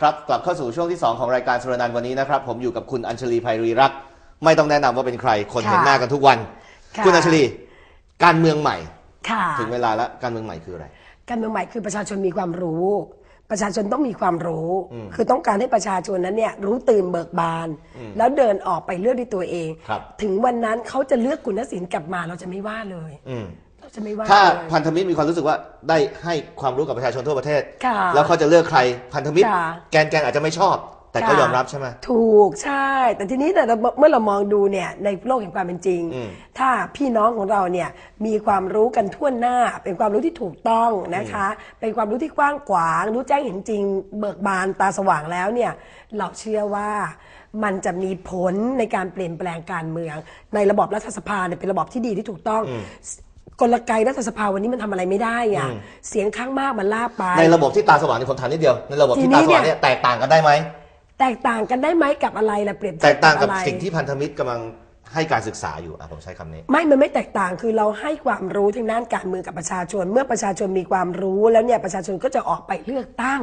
ครับกลับเข้าสู่ช่วงที่ 2 ของรายการสุรนันท์วันนี้นะครับ ผมอยู่กับคุณอัญชลีภัยรีรักษ์ไม่ต้องแนะนำว่าเป็นใครคนค่ะเห็นหน้ากันทุกวันค่ะคุณอัญชลี การเมืองใหม่ ค่ะ ถึงเวลาแล้วการเมืองใหม่คืออะไร การเมืองใหม่คือประชาชนมีความรู้ ประชาชนต้องมีความรู้ คือต้องการให้ประชาชนนั้นเนี่ยรู้ตื่นเบิกบาน แล้วเดินออกไปเลือกด้วยตัวเอง ครับ ถึงวันนั้นเขาจะเลือกคุณศิลป์กลับมาเราจะไม่ว่าเลย อืมเรา จะไม่ว่าถ้าเลยพันธมิตรมีความรู้สึกว่าได้ให้ความรู้กับประชาชนทั่วประเทศ ค่ะแล้วเขาจะเลือกใครพันธมิตร ค่ะ แกนแกนอาจจะไม่ชอบ แต่ก็ค่ะยอมรับใช่ไหม ถูกใช่ แต่ทีนี้เนี่ยเราเมื่อเรามองดูเนี่ยในโลกแห่งความเป็นจริง อืมถ้าพี่น้องของเราเนี่ยมีความรู้กันทั่วหน้า เป็นความรู้ที่ถูกต้องนะคะ เป็นความรู้ที่กว้างขวาง รู้แจ้งเห็นจริง เบิกบานตาสว่างแล้วเนี่ยเราเชื่อว่ามันจะมีผลในการเปลี่ยนแปลงการเมือง ในระบอบรัฐสภาเนี่ยเป็นระบอบที่ดีที่ถูกต้อง กลไกรัฐสภาวันนี้มันทำอะไรไม่ได้อะเสียงข้างมากมันลากไป ในระบบที่ตาสว่างนี่ผมถามนิดเดียวในระบบที่ทีนี้ตาสว่างเนี่เนี่ยยแตกต่างกันได้ไหมแตกต่างกันได้ไหมกับอะไรล่ะเปรียบเทีแตยกต่างกับอะไรสิ่งที่พันธมิตรกำลังให้การศึกษาอยู่อะผมใช้คำนี้ ไม่ มันไม่แตกต่างคือเราให้ความรู้ทางด้านการเมืองกับประชาชน เมื่อประชาชนมีความรู้แล้วเนี่ยประชาชนก็จะออกไปเลือกตั้ง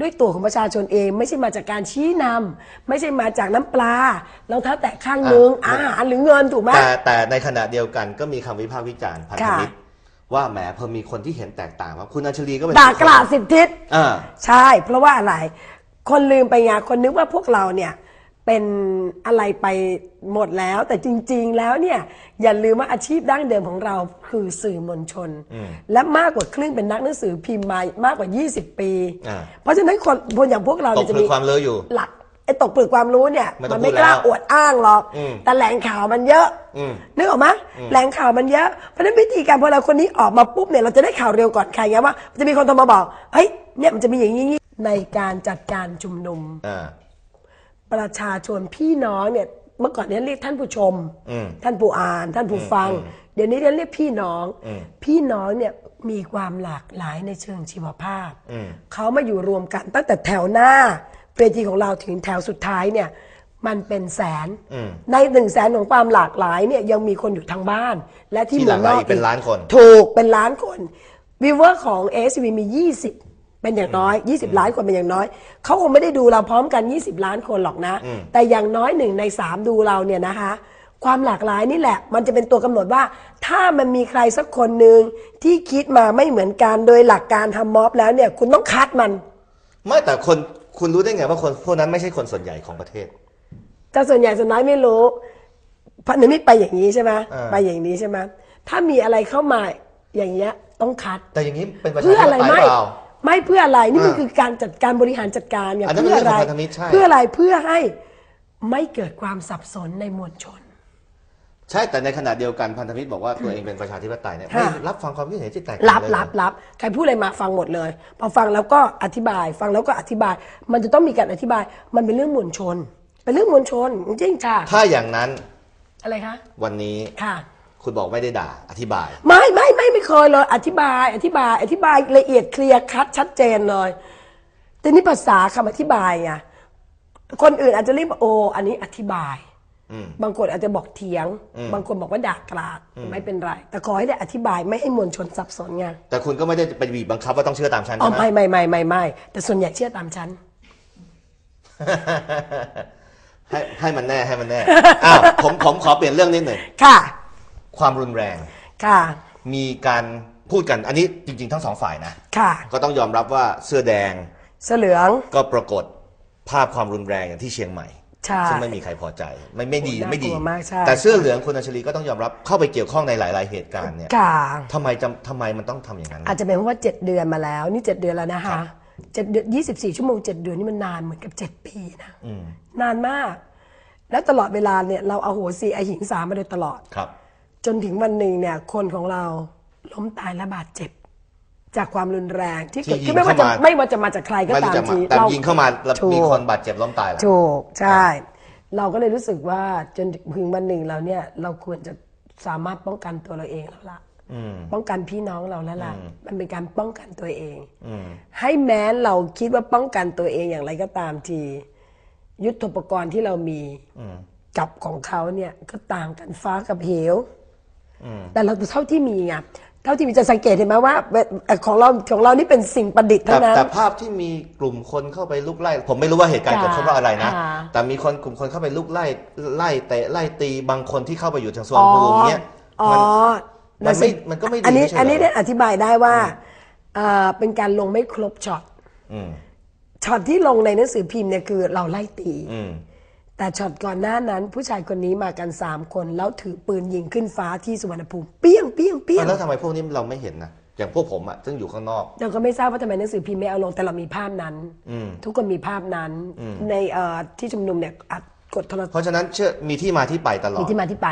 ด้วยตัวของประชาชนเอง ไม่ใช่มาจากการชี้นำไม่ใช่มาจากน้ำปลารองเท้าแตะข้างนึงอะอาหารหรือเงินถูกไหมแต่แต่ในขณะเดียวกันก็มีคำวิพากษ์วิจารณ์พันธมิตรค่ะว่าแหมพอมีคนที่เห็นแตกต่างว่าคุณอัญชลีก็เป็นด่ากราดสิบทิศอ่าใช่ เพราะว่าอะไร คนลืมไปไงคนนึกว่าพวกเราเนี่ย เป็นอะไรไปหมดแล้ว แต่จริง ๆ แล้วเนี่ยอย่าลืมว่าอาชีพดั้งเดิมของเราคือสื่อมวลชน และมากกว่าครึ่งเป็นนักหนังสือพิมพ์มามากกว่า 20 ปีอ่าเพราะฉะนั้นคนคนอย่างพวกเราตเนี่กยจะผลึมีกความเลอะอยู่หลักไอ้ตกผลึกความรู้เนี่ยไม่ต้มัองไม่พูดกล้าแล้วอวดอ้างหรอกอืมแต่แหล่งข่าวมันเยอะอืมนึกออกไหมแหล่งข่าวมันเยอะเพราะฉะนั้นวิธีการพอเราคนนี้ออกมาปุ๊บเนี่ยเราจะได้ข่าวเร็วก่อนใครไงว่าจะมีคนโทรมาบอกเฮ้ยเนี่ยมันจะมีอย่างนี้ในการจัดการชุมนุมอ่า ประชาชนพี่น้องเนี่ยเมื่อก่อนเนี่ยเรียกท่านผู้ชม อืม ท่านผู้อ่าน ท่านผู้ฟัง เดี๋ยวนี้เรียกพี่น้อง อืมพี่น้องเนี่ยมีความหลากหลายในเชิงชีวภาพอืม เขามาอยู่รวมกันตั้งแต่แถวหน้าเวทีของเราถึงแถวสุดท้ายเนี่ยมันเป็นแสน อืม ในหนึ่งแสนของความหลากหลายเนี่ยยังมีคนอยู่ทางบ้าน และที่ที่เมืองนอกหลากหลายเป็นล้านคน ถูกเป็นล้านคนวิวเวอร์ของ s อ v มี 20 เป็นอย่างน้อย 20 ล้านคนเป็นอย่างน้อย เขาคงไม่ได้ดูเราพร้อมกัน 20 ล้านคนหรอกนะ แต่อย่างน้อยหนึ่งในสามดูเราเนี่ยนะคะ ความหลากหลายนี่แหละ มันจะเป็นตัวกำหนดว่า ถ้ามันมีใครสักคนหนึ่งที่คิดมาไม่เหมือนกันโดยหลักการทำม็อบแล้วเนี่ย คุณต้องคัดมัน ไม่แต่คนคุณรู้ได้ไงว่าคนพวกนั้นไม่ใช่คนส่วนใหญ่ของประเทศแต่ส่วนใหญ่ส่วนน้อยไม่รู้พันธมิตรไปอย่างนี้ใช่ไหมอ่าไปอย่างนี้ใช่ไหมถ้ามีอะไรเข้ามาอย่างเงี้ยต้องคัด แต่อย่างนี้เป็นประชาเพื่อธิอะไรปไตยไม่เปล่า ไม่เพื่ออะไรนี่มันอ่าคือการจัดการบริหารจัดการไงอันนั้นเพื่ออะไรเป็นเรื่องของพันธมิตรใช่ เพื่ออะไรเพื่อให้ไม่เกิดความสับสนในมวลชน ใช่แต่ในขณะเดียวกันพันธมิตรบอกว่าตัวเองเป็นประชาธิปไตยเนี่ยค่ะไม่รับฟังความคิดเห็นที่แตกต่างรับเลย รับรับใครพูดอะไรมาฟังหมดเลย พอฟังแล้วก็อธิบาย ฟังแล้วก็อธิบาย มันจะต้องมีการอธิบาย มันเป็นเรื่องมวลชน เป็นเรื่องมวลชนจริงๆค่ะถ้าอย่างนั้นอะไรคะวันนี้ค่ะ คุณบอกไม่ได้ด่า อธิบาย ไม่ไม่ไม่ไม่เคยเลย อธิบาย อธิบาย อธิบายละเอียดเคลียร์คัดชัดเจนเลย แต่นี่ภาษาคำอธิบายไงคนอื่นอาจจะเรียกว่าโอ อันนี้อธิบายอืมบางคนอาจจะบอกเถียง บางคนบอกว่าด่ากราดไม่เป็นไร แต่ขอให้ได้อธิบายไม่ให้มวลชนสับสนไงแต่คุณก็ไม่ได้ไปบีบบังคับว่าต้องเชื่อตามฉันอ๋อใช่ไหมไม่ไม่ไม่ไม่ไม่แต่ส่วนใหญ่เชื่อตามฉันให้ให้มันแน่ให้มันแน่อ้าวผมผมขอเปลี่ยนเรื่องนิดหนึ่งค่ะ ความรุนแรง ค่ะ มีการพูดกันอันนี้จริง ๆ ทั้งสองฝ่ายนะ ค่ะ ก็ต้องยอมรับว่าเสื้อแดงเสื้อเหลือง ก็ปรากฏภาพความรุนแรงอย่างที่เชียงใหม่ ใช่ ซึ่งไม่มีใครพอใจไม่ไม่ดีโอ้น่ากลัวไม่ดีมากใช่ แต่เสื้อเหลืองคุณอัญชลีก็ต้องยอมรับเข้าไปเกี่ยวข้องในหลาย ๆ เหตุการณ์เนี่ยค่ะ ทำไมจำทำไมมันต้องทำอย่างนั้นอาจจะเป็นเพราะว่าเจ็ดเดือนมาแล้ว นี่เจ็ดเดือนแล้วนะครัคะบเจ็ดเดือนยี่สิบสี่ชั่วโมงเจ็ดเดือนนี่มันนานเหมือนกับเจ็ดปีนะอืมนานมาก แล้วตลอดเวลาเนี่ยเราเอาโหสีอหิงสามาโดยตลอด ครับ จนถึงวันหนึ่งเนี่ยคนของเราล้มตายและบาดเจ็บ จากความรุนแรงที่เกิดที่ยิงขึ้นไม่ว่าจะเข้ามา ไม่ว่าจะมาจากใครก็ไม่ตารู้มจะมาทีแต่เรายิงเข้ามาแล้วถูก มีคนบาดเจ็บล้มตายแล้วถูกใช่ เราก็เลยรู้สึกว่าจนถึงวันหนึ่งเราเนี่ย เราควรจะสามารถป้องกันตัวเราเองแล้วล่ะอืมป้องกันพี่น้องเราแล้วล่ะมันเป็นการป้องกันตัวเองอืมให้แม้เราคิดว่าป้องกันตัวเองอย่างไรก็ตามที ยุทธปกรณ์ที่เรามีอืมกับของเขาเนี่ยก็ต่างกันฟ้ากับเหวอืม แต่เราเท่าที่มีไงเท่าที่มีจะสังเกตเห็นไหมว่าเอ่อของเราของเรานี่เป็นสิ่งประดิษฐ์แต่เท่านั้นแต่ภาพที่มีกลุ่มคนเข้าไปลุกไล่ ผมไม่รู้ว่าเหตุการณ์ค่ะเกิดขึ้นเพราะอะไรนะค่ะแต่มีคนกลุ่มคนเข้าไปลุกไล่ไล่เตะไล่ตีบางคนที่เข้าไปอยู่ทางสวนภูมิเนี่ยอ๋อมันมันไม่สิมันก็ไม่ดีอันนี้ไม่ใช่เหรออันนี้เนี่ยอธิบายได้ว่าเอ่อเป็นการลงไม่ครบช็อตอืมช็อตที่ลงในหนังสือพิมพ์เนี่ยคือเราไล่ตีอืม แต่ช็อตก่อนหน้านั้น ผู้ชายคนนี้มากันสามคน แล้วถือปืนยิงขึ้นฟ้าที่สุวรรณภูมิเปี้ยงเปี้ยงเปี้ยงแล้วทำไมพวกนี้เราไม่เห็นนะอย่างพวกผมอะซึ่งอยู่ข้างนอก เราก็ไม่ทราบว่าทำไมหนังสือพิมพ์ไม่เอาลงแต่เรามีภาพนั้นทุกคนมีภาพนั้น ในเอ่อที่ชุมนุมเนี่ยอัดกดโทรศัพท์เพราะฉะนั้นเชื่อมีที่มาที่ไปตลอมีดที่มาที่ไป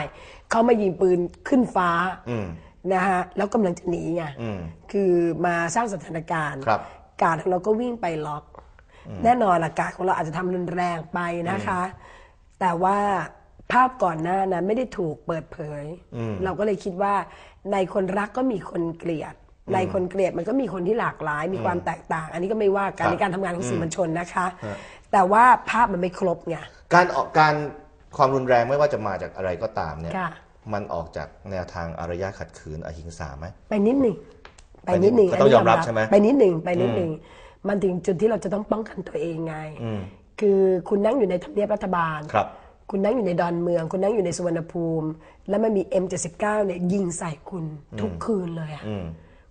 เขามายิงปืนขึ้นฟ้าอืม นะฮะแล้วกำลังจะหนีไงอืม คือมาสร้างสถานการณ์ ครับ กาดของเราก็วิ่งไปล็อก แน่นอนละกาดของเราอาจจะทำรุนแรงไปนะคะ แต่ว่าภาพก่อนหน้านั้นไม่ได้ถูกเปิดเผย เราก็เลยคิดว่า ในคนรักก็มีคนเกลียด ในคนเกลียดมันก็มีคนที่หลากหลาย มีความแตกต่าง อันนี้ก็ไม่ว่ากันครับในการทำงานของสื่อมวลชนนะคะ แต่ว่าภาพมันไม่ครบไงการออกการความรุนแรงไม่ว่าจะมาจากอะไรก็ตามเนี่ยค่ะมันออกจากแนวทางอารยะขัดขืนอหิงสาไหมไปนิดหนึ่งไปนิดหนึ่งก็ต้องยอมรับใช่ไหมไปนิดหนึ่งไปนิดหนึ่งมันถึงจุดที่เราจะต้องป้องกันตัวเองไง คือคุณนั่งอยู่ในทำเนียบรัฐบาล ครับ คุณนั่งอยู่ในดอนเมือง คุณนั่งอยู่ในสุวรรณภูมิ แล้วมันมี M79 เนี่ยยิงใส่คุณทุกคืนเลยอะอืม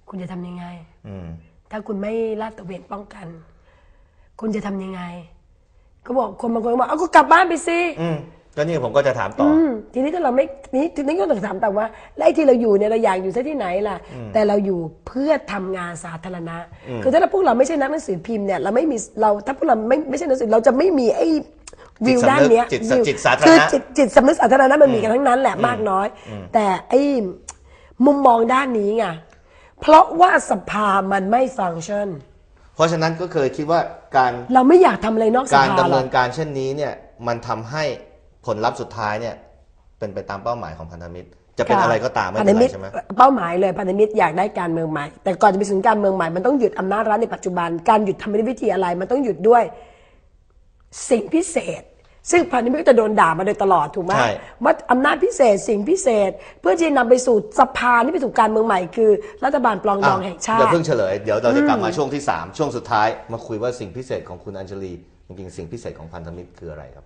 คุณจะทำยังไง อืมถ้าคุณไม่ลาดตระเวนป้องกัน คุณจะทำยังไง ก็บอกคนบางคนก็บอกเอาก็กลับบ้านไปสิ อืม ก็นี่ผมก็จะถามต่อออืมทีนี้ถ้าเราไม่ทีนี้ทีนี้ก็ต้องถามแต่ว่าแล้วไอ้ที่เราอยู่เนี่ยเราอยากอยู่ซะที่ไหนล่ะ แต่เราอยู่เพื่อทำงานสาธารณะ คือถ้าเราพวกเราไม่ใช่นักหนังสือพิมพ์เนี่ยเราไม่มีเราถ้าพวกเราไม่ไม่ใช่หนังสือเราจะไม่มีไอ้วิวด้านเนี้ยจิตสำนึกจิตวิวจิตสาธารณะ คือจิตจิตสำนึกสาธารณะมันมีกันทั้งนั้นแหละมากน้อย แต่ไอ้มุมมองด้านนี้ไงเพราะว่าสภามันไม่ฟังก์ชันเพราะฉะนั้นก็เคยคิดว่าการเราไม่อยากทำอะไรนอกสการภาดำหรเนิอก นการเช่นนี้เนี่ยมันทำให้ ผลลัพธ์สุดท้ายเนี่ยเป็นไปตามเป้าหมายของพันธมิตร จะเป็นอะไรก็ตามไม่พันเป็ธนไรมิตรใช่ไหม เป้าหมายเลยพันธมิตรอยากได้การเมืองใหม่ แต่ก่อนจะไปถึงการเมืองใหม่มันต้องหยุดอำนาจรัฐในปัจจุบันการหยุดทำด้วยวิธีอะไร มันต้องหยุดด้วยสิ่งพิเศษ ซึ่งพันธมิตรก็จะโดนด่ามาโดยตลอดถูกไหมใช่ ว่าอำนาจพิเศษสิ่งพิเศษ เพื่อที่จะนำไปสู่สภาที่ไปสู่การเมืองใหม่ คือรัฐบาลปลองดองแห่งชาเดี๋ยวติ เพิ่งเฉลย เดี๋ยวเราจะกลับมาช่วงที่ 3 ช่วงสุดท้าย มาคุยว่าสิ่งพิเศษของคุณอัญชลีจริงๆสิ่งพิเศษของพันธมิตรคืออะไรครับ